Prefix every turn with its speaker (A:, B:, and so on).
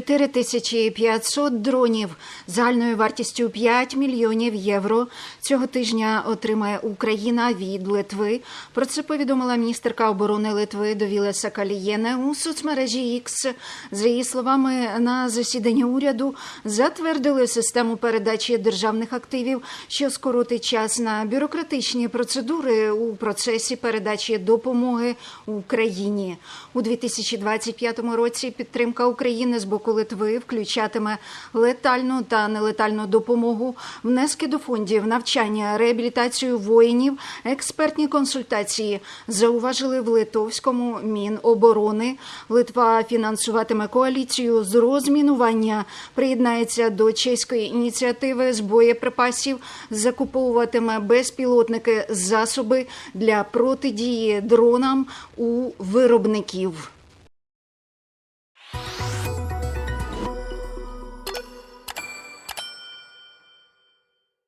A: 4500 дронів загальною вартістю 5 мільйонів євро цього тижня отримає Україна від Литви. Про це повідомила міністерка оборони Литви Довіле Сакалієне у соцмережі X. За її словами, на засіданні уряду затвердили систему передачі державних активів, що скоротить час на бюрократичні процедури у процесі передачі допомоги Україні у 2025 році. Підтримка України з боку Литви включатиме летальну та нелетальну допомогу, внески до фондів, навчання, реабілітацію воїнів, експертні консультації. Зауважили в литовському міноборони. Литва фінансуватиме коаліцію з розмінування, приєднається до чеської ініціативи з боєприпасів, закуповуватиме безпілотники засоби для протидії дронам у виробників.